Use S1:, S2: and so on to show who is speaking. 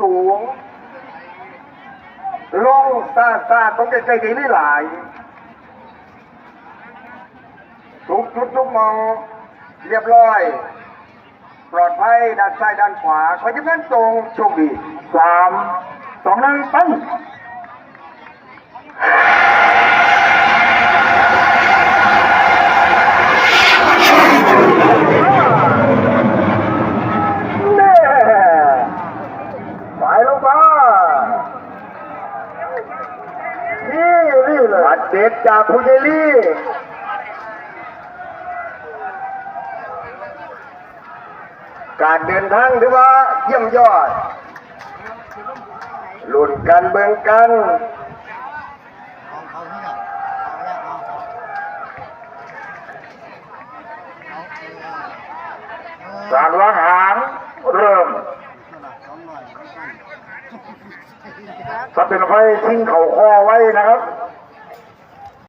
S1: สูงลงซาซาต้องใจใจดีนี่หลายทุกชุดทุกมองเรียบร้อย ปลอดภัยด้านซ้ายด้านขวาขอยิ้มนั้นตรงโชคดีสามสองหนึ่งไปแน่ไปลงมานี่ นี่เลยบัตรเด็ดจากผู้ใหญ่ลี่การเดินทางถือว่าเยี่ยมยอดลุ่นกันเบิงกัน
S2: ของเขาเนี่ยเอาแล้วเอาเอาเอา
S1: การวางหางเริ่ม
S2: สองหน่อย
S1: สับเป็นไฟทิ้งเข่าคอไว้นะครับ